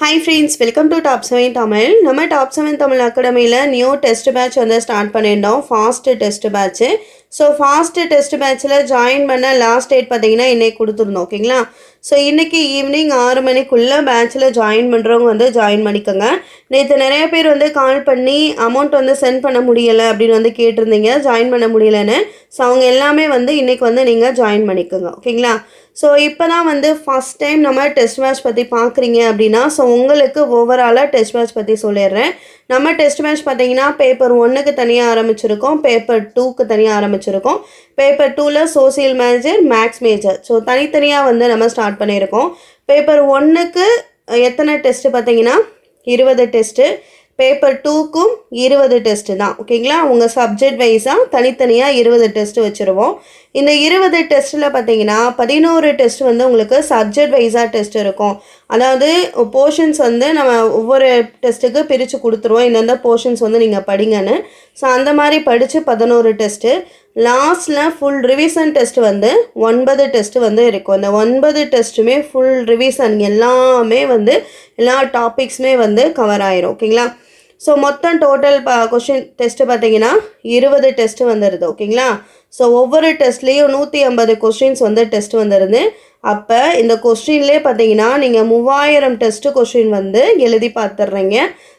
Hi friends welcome to top seven Tamil நம்ம top seven Tamil அகாடமியில் new test batch வந்து start பண்ணியிருந்தோம். First test batch so first test பேட்ச்சில் join பண்ண last date பார்த்தீங்கன்னா இன்றைக்கி கொடுத்துருந்தோம் ஓகேங்களா ஸோ இன்றைக்கி ஈவினிங் ஆறு மணிக்குள்ளே பேட்ச்சில் ஜாயின் பண்ணுறவங்க வந்து ஜாயின் பண்ணிக்கோங்க. நேற்று நிறைய பேர் வந்து கால் பண்ணி அமௌண்ட் வந்து சென்ட் பண்ண முடியலை அப்படின்னு வந்து கேட்டிருந்தீங்க ஜாயின் பண்ண முடியலன்னு. ஸோ அவங்க எல்லாமே வந்து இன்றைக்கி வந்து நீங்கள் ஜாயின் பண்ணிக்கோங்க ஓகேங்களா ஸோ இப்போ தான் வந்து ஃபஸ்ட் டைம் நம்ம டெஸ்ட் மேட்ச் பற்றி பார்க்குறீங்க அப்படின்னா ஸோ உங்களுக்கு ஓவராலாக டெஸ்ட் மேட்ச் பற்றி சொல்லிடுறேன். நம்ம டெஸ்ட் மேட்ச் பார்த்தீங்கன்னா பேப்பர் ஒன்றுக்கு தனியாக ஆரம்பிச்சிருக்கோம் பேப்பர் டூக்கு தனியாக ஆரம்பிச்சிருக்கோம். பேப்பர் டூவில் social major maths major so தனித்தனியாக வந்து நம்ம ஸ்டார்ட் பண்ணியிருக்கோம். பேப்பர் ஒன்றுக்கு எத்தனை டெஸ்ட்டு பார்த்தீங்கன்னா இருபது டெஸ்ட்டு பேப்பர் டூக்கும் இருபது டெஸ்ட்டு தான். ஓகேங்களா உங்கள் சப்ஜெக்ட் வைஸாக தனித்தனியாக இருபது டெஸ்ட்டு வச்சுருவோம். இந்த இருபது டெஸ்ட்டில் பார்த்தீங்கன்னா பதினோரு டெஸ்ட் வந்து உங்களுக்கு சப்ஜெக்ட் வைஸாக டெஸ்ட் இருக்கும். அதாவது போர்ஷன்ஸ் வந்து நம்ம ஒவ்வொரு டெஸ்ட்டுக்கு பிரித்து கொடுத்துருவோம். இந்தந்த போர்ஷன்ஸ் வந்து நீங்கள் படிங்கன்னு. ஸோ அந்த மாதிரி படித்து பதினோரு டெஸ்ட்டு லாஸ்ட்டில் ஃபுல் ரிவிஷன் டெஸ்ட் வந்து ஒன்பது டெஸ்ட்டு வந்து இருக்கும். இந்த ஒன்பது டெஸ்ட்டுமே ஃபுல் ரிவிஷன் எல்லாமே வந்து எல்லா டாபிக்ஸுமே வந்து கவர் ஆயிரும். ஓகேங்களா? ஸோ மொத்தம் டோட்டல் ப கொஷின் டெஸ்ட்டு பார்த்தீங்கன்னா இருபது டெஸ்ட்டு வந்துடுது ஓகேங்களா ஸோ ஒவ்வொரு டெஸ்ட்லேயும் நூற்றி ஐம்பது கொஸ்டின்ஸ் வந்து டெஸ்ட் வந்துடுது அப்போ இந்த கொஸ்டின்லேயே பார்த்தீங்கன்னா நீங்கள் மூவாயிரம் டெஸ்ட்டு கொஸ்டின் வந்து எழுதி பார்த்துட்றீங்க.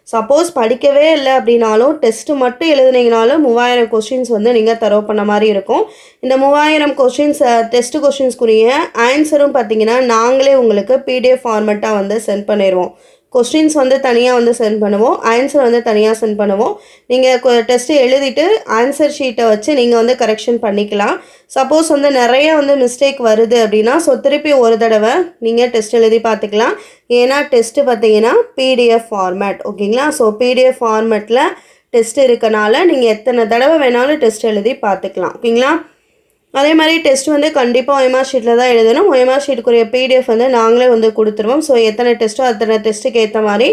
சப்போஸ் படிக்கவே இல்லை அப்படின்னாலும் டெஸ்ட்டு மட்டும் எழுதுனீங்கனாலும் மூவாயிரம் கொஸ்டின்ஸ் வந்து நீங்கள் தரவு பண்ண மாதிரி இருக்கும். இந்த மூவாயிரம் கொஸ்டின்ஸ் டெஸ்ட்டு கொஸ்டின்ஸ்க்குரிய ஆன்சரும் பார்த்தீங்கன்னா நாங்களே உங்களுக்கு பிடிஎஃப் ஃபார்மெட்டாக வந்து சென்ட் பண்ணிடுவோம். கொஸ்டின்ஸ் வந்து தனியாக வந்து சென்ட் பண்ணுவோம். ஆன்சர் வந்து தனியாக சென்ட் பண்ணுவோம். நீங்கள் டெஸ்ட்டு எழுதிட்டு ஆன்சர் ஷீட்டை வச்சு நீங்கள் வந்து கரெக்ஷன் பண்ணிக்கலாம். சப்போஸ் வந்து நிறைய வந்து மிஸ்டேக் வருது அப்படின்னா ஸோ திருப்பி ஒரு தடவை நீங்கள் டெஸ்ட் எழுதி பார்த்துக்கலாம். ஏன்னா டெஸ்ட்டு பார்த்தீங்கன்னா பிடிஎஃப் ஃபார்மேட் ஓகேங்களா? ஸோ பிடிஎஃப் ஃபார்மேட்டில் டெஸ்ட் இருக்கனால நீங்கள் எத்தனை தடவை வேணாலும் டெஸ்ட் எழுதி பார்த்துக்கலாம். ஓகேங்களா? அதே மாதிரி டெஸ்ட் வந்து கண்டிப்பாக ஒயமா ஷீட்டில் தான் எழுதணும். ஒயமா ஷீட்டுக்குரிய பிடிஎஃப் வந்து நாங்களே வந்து கொடுத்துருவோம். ஸோ எத்தனை டெஸ்ட்டோ அத்தனை டெஸ்ட்டுக்கு ஏற்ற மாதிரி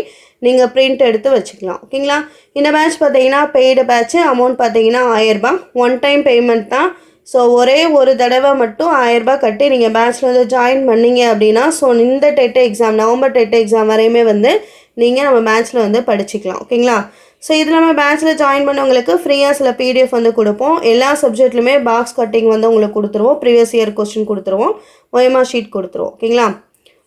நீங்கள் பிரிண்ட் எடுத்து வச்சுக்கலாம். ஓகேங்களா இந்த பேட்ச் பார்த்தீங்கன்னா பெய்டு பேட்ச்சு அமௌண்ட் பார்த்தீங்கன்னா ஆயிரரூபா ஒன் டைம் பேமெண்ட் தான். ஸோ ஒரே ஒரு தடவை மட்டும் ஆயிரரூபா கட்டி நீங்கள் பேட்ச்சில் வந்து ஜாயின் பண்ணீங்க அப்படின்னா ஸோ இந்த TET exam November TET exam வரையுமே வந்து நீங்கள் நம்ம பேட்ச்சில் வந்து படிச்சுக்கலாம். ஓகேங்களா ஸோ இது நம்ம பேட்சில் ஜாயின் பண்ணவங்களுக்கு ஃப்ரீயாக சில பிடிஎஃப் வந்து கொடுப்போம். எல்லா சப்ஜெக்ட்லையுமே பாக்ஸ் கட்டிங் வந்து உங்களுக்கு கொடுத்துருவோம். ப்ரீவியஸ் இயர் கொஸ்டின் கொடுத்துருவோம். ஒயமா ஷீட் கொடுத்துருவோம். ஓகேங்களா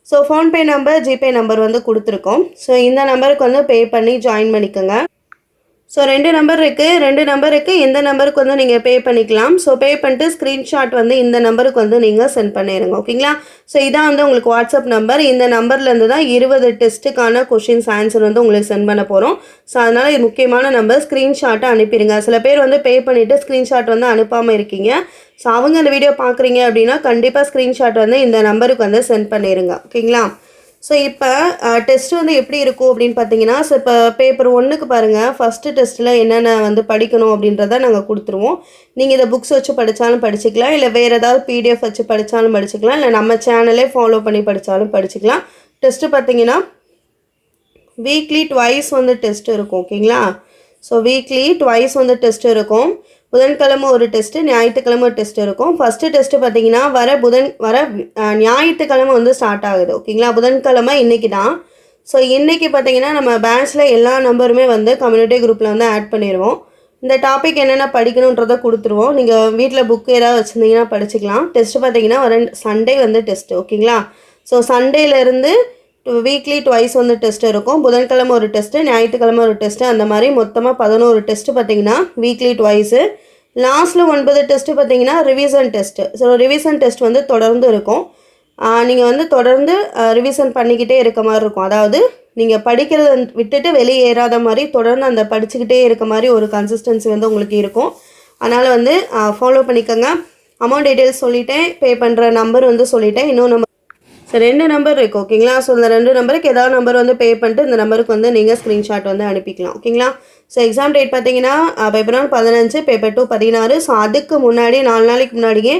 so PhonePe number GPay number வந்து கொடுத்துருக்கோம். ஸோ இந்த நம்பருக்கு வந்து பே பண்ணி ஜாயின் பண்ணிக்கோங்க. ஸோ ரெண்டு நம்பர் இருக்குது ரெண்டு நம்பருக்கு இந்த நம்பருக்கு வந்து நீங்கள் பே பண்ணிக்கலாம். ஸோ பே பண்ணிட்டு ஸ்க்ரீன்ஷாட் வந்து இந்த நம்பருக்கு வந்து நீங்கள் சென்ட் பண்ணிடுங்க ஓகேங்களா ஸோ இதான் வந்து உங்களுக்கு வாட்ஸ்அப் நம்பர் இந்த நம்பர்லேருந்து தான் இருபது டெஸ்ட்டுக்கான கொஷின்ஸ் ஆன்சர் வந்து உங்களுக்கு சென்ட் பண்ண போகிறோம் ஸோ அதனால் இது முக்கியமான நம்பர் ஸ்க்ரீன்ஷாட்டை அனுப்பிடுங்க சில பேர் வந்து பே பண்ணிவிட்டு ஸ்க்ரீன்ஷாட் வந்து அனுப்பாமல் இருக்கீங்க. ஸோ அவங்க அந்த வீடியோ பார்க்குறீங்க அப்படின்னா கண்டிப்பாக ஸ்க்ரீன்ஷாட் வந்து இந்த நம்பருக்கு வந்து சென்ட் பண்ணிடுங்க ஓகேங்களா ஸோ இப்போ டெஸ்ட் வந்து எப்படி இருக்கும் அப்படின்னு பார்த்தீங்கன்னா ஸோ இப்போ பேப்பர் ஒன்றுக்கு பாருங்கள் ஃபஸ்ட்டு டெஸ்ட்டில் என்னென்ன வந்து படிக்கணும் அப்படின்றத நாங்கள் கொடுத்துருவோம். நீங்கள் இதை புக்ஸ் வச்சு படித்தாலும் படிச்சுக்கலாம். இல்லை வேறு ஏதாவது பிடிஎஃப் வச்சு படித்தாலும் படிச்சுக்கலாம். இல்லை நம்ம சேனலே ஃபாலோ பண்ணி படித்தாலும் படிச்சுக்கலாம். டெஸ்ட்டு பார்த்தீங்கன்னா வீக்லி ட்வைஸ் வந்து டெஸ்ட் இருக்கும் ஓகேங்களா ஸோ வீக்லி ட்வைஸ் வந்து டெஸ்ட் இருக்கும். புதன்கிழமை ஒரு டெஸ்ட்டு ஞாயிற்றுக்கிழமை ஒரு டெஸ்ட் இருக்கும். ஃபஸ்ட்டு டெஸ்ட்டு பார்த்தீங்கன்னா வர புதன் வர ஞாயிற்றுக்கிழமை வந்து ஸ்டார்ட் ஆகுது. ஓகேங்களா புதன்கிழமை இன்றைக்கி தான். ஸோ இன்றைக்கி பார்த்தீங்கன்னா நம்ம பேட்ச்சில் எல்லா நம்பருமே வந்து கம்யூனிட்டி குரூப்பில் வந்து ஆட் பண்ணிடுவோம் இந்த டாபிக் என்னென்ன படிக்கணுன்றதை கொடுத்துருவோம். நீங்கள் வீட்டில் புக் ஏதாவது வச்சுருந்தீங்கன்னா படிச்சுக்கலாம். டெஸ்ட்டு பார்த்தீங்கன்னா வர சண்டே வந்து டெஸ்ட்டு ஓகேங்களா ஸோ சண்டேலேருந்து வீக்லி டுவைஸ் வந்து டெஸ்ட் இருக்கும். புதன்கிழமை ஒரு டெஸ்ட்டு ஞாயிற்றுக்கிழமை ஒரு டெஸ்ட்டு அந்த மாதிரி மொத்தமாக பதினோரு டெஸ்ட்டு பார்த்தீங்கன்னா வீக்லி டுவைஸு லாஸ்ட்டில் ஒன்பது டெஸ்ட்டு பார்த்தீங்கன்னா revision test so revision test வந்து தொடர்ந்து இருக்கும். நீங்கள் வந்து தொடர்ந்து ரிவிசன் பண்ணிக்கிட்டே இருக்க மாதிரி இருக்கும். அதாவது நீங்கள் படிக்கிறத விட்டுட்டு வெளியே ஏறாத மாதிரி தொடர்ந்து அந்த படிச்சுக்கிட்டே இருக்க மாதிரி ஒரு கன்சிஸ்டன்சி வந்து உங்களுக்கு இருக்கும். அதனால் வந்து ஃபாலோ பண்ணிக்கோங்க. அமௌண்ட் டீட்டெயில்ஸ் சொல்லிட்டேன் பே பண்ணுற நம்பர் வந்து சொல்லிட்டேன். இன்னும் நம்பர் ஸோ ரெண்டு நம்பர் இருக்குது ஓகேங்களா ஸோ இந்த ரெண்டு நம்பருக்கு ஏதாவது நம்பர் வந்து பே பண்ணிட்டு இந்த நம்பருக்கு வந்து நீங்கள் ஸ்க்ரீன்ஷாட் வந்து அனுப்பிக்கலாம் ஓகேங்களா ஸோ எக்ஸாம் டேட் பார்த்தீங்கன்னா பேப்பர் ஒன் பதினஞ்சு பேப்பர் டூ பதினாறு. ஸோ அதுக்கு முன்னாடி நாலு நாளைக்கு முன்னாடியே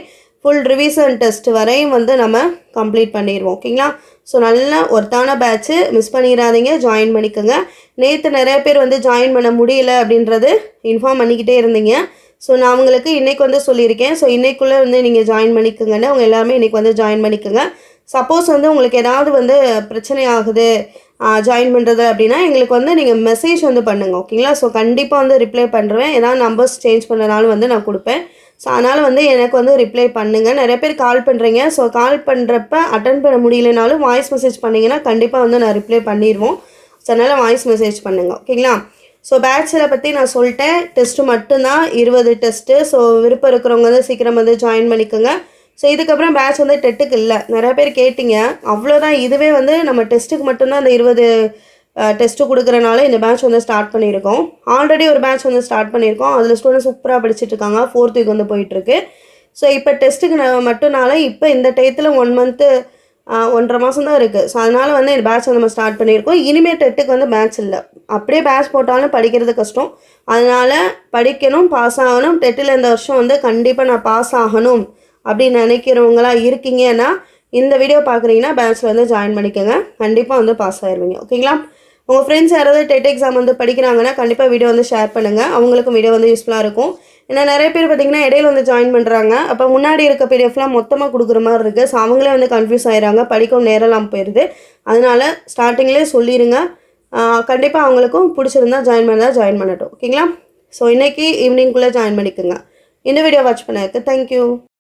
ஃபுல் ரிவிசன் டெஸ்ட் வரையும் வந்து நம்ம கம்ப்ளீட் பண்ணிடுவோம் ஓகேங்களா ஸோ நல்ல ஒருத்தான பேட்ச்சு மிஸ் பண்ணிடாதீங்க ஜாயின் பண்ணிக்கோங்க. நேற்று நிறைய பேர் வந்து ஜாயின் பண்ண முடியல அப்படின்றது இன்ஃபார்ம் பண்ணிக்கிட்டே இருந்தீங்க. ஸோ நான் அவங்களுக்கு இன்றைக்கி வந்து சொல்லியிருக்கேன். ஸோ இன்றைக்குள்ளே வந்து நீங்கள் ஜாயின் பண்ணிக்கோங்கன்னு அவங்க எல்லாருமே இன்றைக்கி வந்து ஜாயின் பண்ணிக்கோங்க. சப்போஸ் வந்து உங்களுக்கு ஏதாவது வந்து பிரச்சனை ஆகுது ஜாயின் பண்ணுறது அப்படின்னா எங்களுக்கு வந்து நீங்கள் மெசேஜ் வந்து பண்ணுங்கள் ஓகேங்களா ஸோ கண்டிப்பாக வந்து ரிப்ளை பண்ணுறேன் ஏதாவது நம்பர்ஸ் சேஞ்ச் பண்ணனாலும் வந்து நான் கொடுப்பேன். ஸோ அதனால் வந்து எனக்கு வந்து ரிப்ளை பண்ணுங்கள் நிறைய பேர் கால் பண்ணுறீங்க ஸோ கால் பண்ணுறப்ப அட்டன் பண்ண முடியலனாலும் வாய்ஸ் மெசேஜ் பண்ணிங்கன்னா கண்டிப்பாக வந்து நான் ரிப்ளை பண்ணிடுவோம் ஸோ அதனால் வாய்ஸ் மெசேஜ் பண்ணுங்கள் ஓகேங்களா ஸோ பேட்சில் பற்றி நான் சொல்லிட்டேன். டெஸ்ட்டு மட்டும்தான். இருபது டெஸ்ட்டு ஸோ விருப்பம் இருக்கிறவங்க வந்து சீக்கிரம் வந்து ஜாயின் பண்ணிக்கோங்க. ஸோ இதுக்கப்புறம் பேட்ச் வந்து டெட்டுக்கு இல்லை. நிறையா பேர் கேட்டிங்க. அவ்வளோதான் இதுவே வந்து நம்ம டெஸ்ட்டுக்கு மட்டும்தான் அந்த இருபது டெஸ்ட்டு கொடுக்குறனால இந்த பேட்ச் வந்து ஸ்டார்ட் பண்ணியிருக்கோம். ஆல்ரெடி ஒரு பேட்ச் வந்து ஸ்டார்ட் பண்ணியிருக்கோம். அதில் ஸ்டூடெண்ட் சூப்பராக படிச்சுட்டு இருக்காங்க. ஃபோர்த் வீக் வந்து போயிட்டுருக்கு. ஸோ இப்போ டெஸ்ட்டுக்கு மட்டும்னால இப்போ இந்த டயத்தில் ஒன் மந்த்து ஒன்றரை மாதம் தான் இருக்குது ஸோ அதனால் வந்து இந்த பேட்ச் நம்ம ஸ்டார்ட் பண்ணியிருக்கோம். இனிமேல் டெட்டுக்கு வந்து பேட்ச் இல்லை. அப்படியே பேட்ச் போட்டாலும் படிக்கிறது கஷ்டம். அதனால் படிக்கணும் பாஸ் ஆகணும். டெட்டில் இந்த வருஷம் வந்து கண்டிப்பாக நான் பாஸ் ஆகணும். அப்படின்னு நினைக்கிறவங்களா இருக்கீங்கன்னா இந்த வீடியோ பார்க்குறீங்கன்னா பேட்ச்சில் வந்து ஜாயின் பண்ணிக்கோங்க. கண்டிப்பாக வந்து பாஸ் ஆயிடுவீங்க ஓகேங்களா? உங்கள் ஃப்ரெண்ட்ஸ் யாராவது டெட் எக்ஸாம் வந்து படிக்கிறாங்கன்னா கண்டிப்பாக வீடியோ வந்து ஷேர் பண்ணுங்கள் அவங்களுக்கும் வீடியோ வந்து யூஸ்ஃபுல்லாக இருக்கும். ஏன்னா நிறைய பேர் பார்த்திங்கன்னா இடையில வந்து ஜாயின் பண்ணுறாங்க அப்போ முன்னாடி இருக்க பிடிஎஃப்லாம் மொத்தமாக கொடுக்குற மாதிரி இருக்குது ஸோ அவங்களே வந்து கன்ஃபியூஸ் ஆகிறாங்க படிக்கவும் நேரம்லாம் போயிடுது அதனால் ஸ்டார்டிங்லேயே சொல்லிடுங்க கண்டிப்பாக அவங்களுக்கும் பிடிச்சிருந்தா ஜாயின் பண்ணால் ஜாயின் பண்ணட்டும். ஓகேங்களா? ஸோ இன்றைக்கி ஈவினிங்குள்ளே ஜாயின் பண்ணிக்கோங்க. இந்த வீடியோ வாட்ச் பண்ணதுக்கு தேங்க்யூ